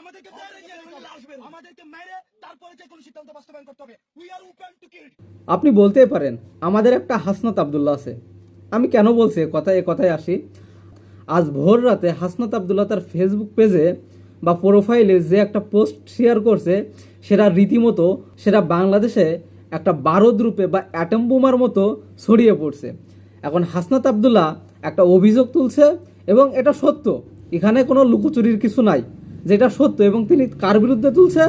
আমাদেরকে আমাদেরকে মেরে তারপরে যে কোনো সিদ্ধান্ত বাস্তবায়ন করতে হবে। We are open to kill আপনি বলতেই পারেন আমাদের একটা হাসনাত আবদুল্লাহ আছে। আমি কেন বলছি কথায় এ কথায় আসি? আজ ভোর রাতে হাসনাত আবদুল্লাহ তার ফেসবুক পেজে বা প্রোফাইলে যে একটা পোস্ট শেয়ার করছে সেটা রীতিমতো সেটা বাংলাদেশে একটা বারদ রূপে বা অ্যাটম বোমার মতো ছড়িয়ে পড়ছে। এখন হাসনাত আবদুল্লাহ একটা অভিযোগ তুলছে এবং এটা সত্য। এখানে কোনো লুকোচুরির কিছু নাই। যেটা সত্য এবং তিনি কার বিরুদ্ধে তুলছে?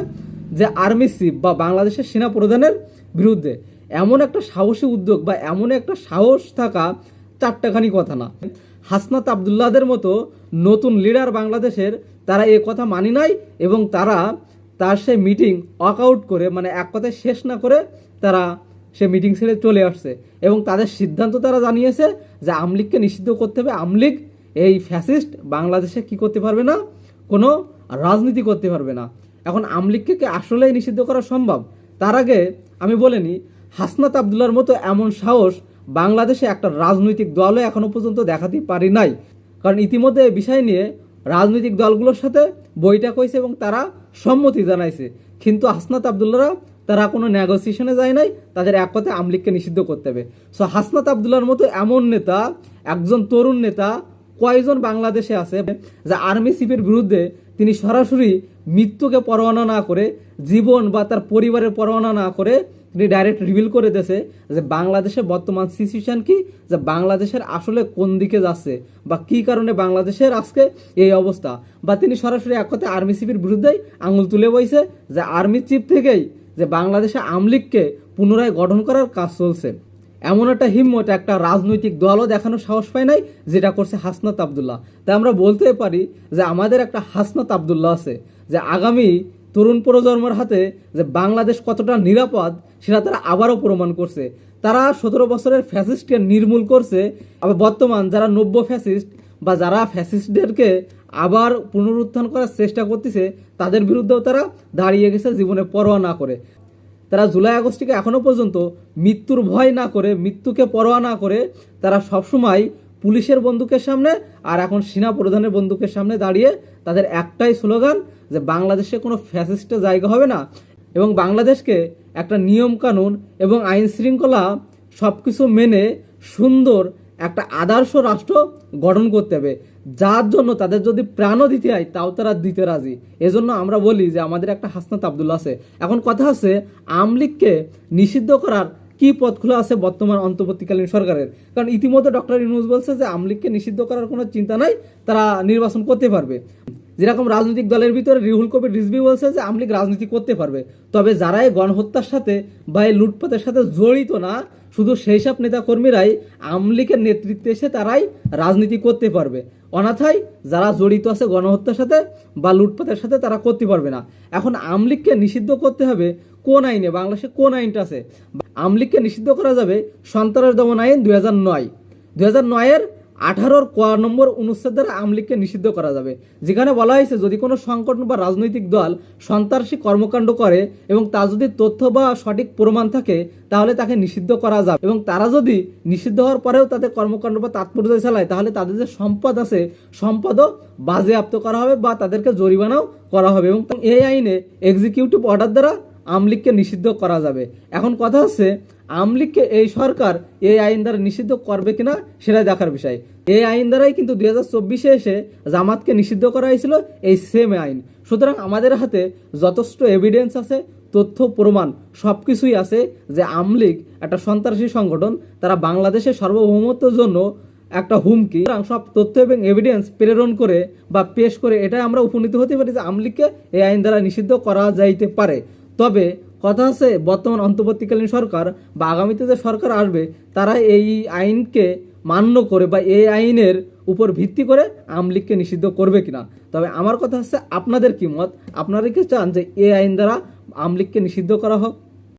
যে আর্মি চিফ বা বাংলাদেশের সেনা প্রধানের বিরুদ্ধে। এমন একটা সাহসী উদ্যোগ বা এমন একটা সাহস থাকা চারটাখানি কথা না। হাসনাত আবদুল্লাদের মতো নতুন লিডার বাংলাদেশের তারা এ কথা মানি নাই এবং তারা তার সে মিটিং ওয়াকআউট করে মানে এক কথায় শেষ না করে তারা সে মিটিং ছেড়ে চলে আসছে। এবং তাদের সিদ্ধান্ত তারা জানিয়েছে যে আমলিগকে নিষিদ্ধ করতে হবে। আমলিগ এই ফ্যাসিস্ট বাংলাদেশে কি করতে পারবে না? কোনো রাজনীতি করতে পারবে না। এখন আমলিগকে কি আসলেই নিষিদ্ধ করা সম্ভব? তার আগে আমি বলে হাসনাত আবদুল্লার মতো এমন সাহস বাংলাদেশে একটা রাজনৈতিক দলও এখনও পর্যন্ত দেখাতে পারি নাই। কারণ ইতিমধ্যে এই বিষয় নিয়ে রাজনৈতিক দলগুলোর সাথে বৈঠক হয়েছে এবং তারা সম্মতি জানাইছে। কিন্তু হাসনাত আবদুল্লারা তারা কোনো নেগোসিয়েশনে যায় নাই, তাদের এক কথায় আমলিগকে নিষিদ্ধ করতে হবে। সো হাসনাত আবদুল্লার মতো এমন নেতা, একজন তরুণ নেতা কয়জন বাংলাদেশে আছে যে আর্মি চিফের বিরুদ্ধে তিনি সরাসরি মৃত্যুকে পরোয়ানা না করে জীবন বা তার পরিবারের পরোয়ানা না করে তিনি ডাইরেক্ট রিভিল করে দিয়েছে যে বাংলাদেশের বর্তমান সিচুয়েশন কি, যে বাংলাদেশের আসলে কোন দিকে যাচ্ছে বা কি কারণে বাংলাদেশের আজকে এই অবস্থা। বা তিনি সরাসরি এক কথা আর্মি চিফের বিরুদ্ধেই আঙুল তুলে বইছে যে আর্মি চিফ থেকেই যে বাংলাদেশে আমলিগকে পুনরায় গঠন করার কাজ চলছে। এমন একটা হিম্মত একটা রাজনৈতিক দলও দেখানোর সাহস পায় নাই, যেটা করছে হাসনাত আবদুল্লাহ। তাই আমরা বলতে পারি যে আমাদের একটা হাসনাত আবদুল্লাহ আছে, যে আগামী তরুণ প্রজন্মের হাতে যে বাংলাদেশ কতটা নিরাপদ, সেটা তারা আবারও প্রমাণ করছে। তারা সতেরো বছরের ফ্যাসিস্টকে নির্মূল করছে, আবার বর্তমান যারা নব্য ফ্যাসিস্ট বা যারা ফ্যাসিস্টদেরকে আবার পুনরুত্থান করার চেষ্টা করতেছে, তাদের বিরুদ্ধেও তারা দাঁড়িয়ে গেছে জীবনে পরোয়া না করে। তারা জুলাই আগস্টকে এখনও পর্যন্ত মৃত্যুর ভয় না করে, মৃত্যুকে পরোয়া না করে তারা সবসময় পুলিশের বন্দুকের সামনে আর এখন সেনা প্রধানের বন্দুকের সামনে দাঁড়িয়ে তাদের একটাই স্লোগান যে বাংলাদেশে কোনো ফ্যাসিস্টের জায়গা হবে না এবং বাংলাদেশকে একটা নিয়ম কানুন এবং আইন শৃঙ্খলা সব কিছু মেনে সুন্দর একটা আদর্শ রাষ্ট্র গঠন করতে হবে। যার জন্য তাদের যদি প্রাণও দিতে হয়, তাও তারা দিতে রাজি। এজন্য আমরা বলি যে, আমাদের একটা হাসনাত আবদুল্লা আছে। এখন কথা আছে আমলিগকে নিষিদ্ধ করার কি পথ খোলা আছে বর্তমান অন্তর্বর্তীকালীন সরকারের? কারণ ইতিমধ্যে ডক্টর ইউনুস বলছে যে আমলিগকে নিষিদ্ধ করার কোনো চিন্তা নাই, তারা নির্বাচন করতে পারবে। যেরকম রাজনৈতিক দলের ভিতরে রিহুল কবির রিজভি বলছে যে আমলিগ রাজনীতি করতে পারবে। তবে যারা গণহত্যার সাথে বা এই লুটপাতের সাথে জড়িত না শুধু সেই সব নেতাকর্মীরাই আমলিকের নেতৃত্বে এসে তারাই রাজনীতি করতে পারবে। অনাথায় যারা জড়িত আছে গণহত্যার সাথে বা লুটপাতের সাথে তারা করতে পারবে না। এখন আমলিগকে নিষিদ্ধ করতে হবে কোন আইনে? বাংলাদেশে কোন আইনটা আছে? আমলিগকে নিষিদ্ধ করা যাবে সন্ত্রাস দমন আইন দু হাজার নয়। দু হাজার নয়ের আঠারোর ক নম্বর অনুচ্ছেদ দ্বারা আমলিগকে নিষিদ্ধ করা যাবে। যেখানে বলা হয়েছে, যদি কোনো সংগঠন বা রাজনৈতিক দল সন্ত্রাসী কর্মকাণ্ড করে এবং তার যদি তথ্য বা সঠিক প্রমাণ থাকে, তাহলে তাকে নিষিদ্ধ করা যাবে। এবং তারা যদি নিষিদ্ধ হওয়ার পরেও তাদের কর্মকাণ্ড বা তাৎপর্য চালায়, তাহলে তাদের যে সম্পদ আছে, সম্পদও বাজেয়াপ্ত করা হবে বা তাদেরকে জরিমানাও করা হবে। এবং এই আইনে এক্সিকিউটিভ অর্ডার দ্বারা আমলিগকে নিষিদ্ধ করা যাবে। এখন কথা হচ্ছে, আমলিগকে এই সরকার এই আইন দ্বারা নিষিদ্ধ করবে কিনা সেটাই দেখার বিষয়। এই আইন দ্বারাই কিন্তু দুই হাজার চব্বিশে এসে জামাতকে নিষিদ্ধ করা হয়েছিল এই সেম আইন। সুতরাং আমাদের হাতে যথেষ্ট এভিডেন্স আছে, তথ্য, প্রমাণ সব কিছুই আছে যে আমলিগ একটা সন্ত্রাসী সংগঠন, তারা বাংলাদেশের সার্বভৌমত্বের জন্য একটা হুমকি। সব তথ্য এবং এভিডেন্স প্রেরণ করে বা পেশ করে এটা আমরা উপনীত হতে পারি যে আমলিগকে এই আইন দ্বারা নিষিদ্ধ করা যাইতে পারে। তবে কথা আছে বর্তমান অন্তর্বর্তীকালীন সরকার বা আগামীতে যে সরকার আসবে, তারা এই আইনকে মান্য করে বা এই আইনের উপর ভিত্তি করে আমলিগকে নিষিদ্ধ করবে কিনা। তবে আমার কথা হচ্ছে, আপনাদের কি মত? আপনারা কি চান যে এই আইন দ্বারা আমলিগকে নিষিদ্ধ করা হোক?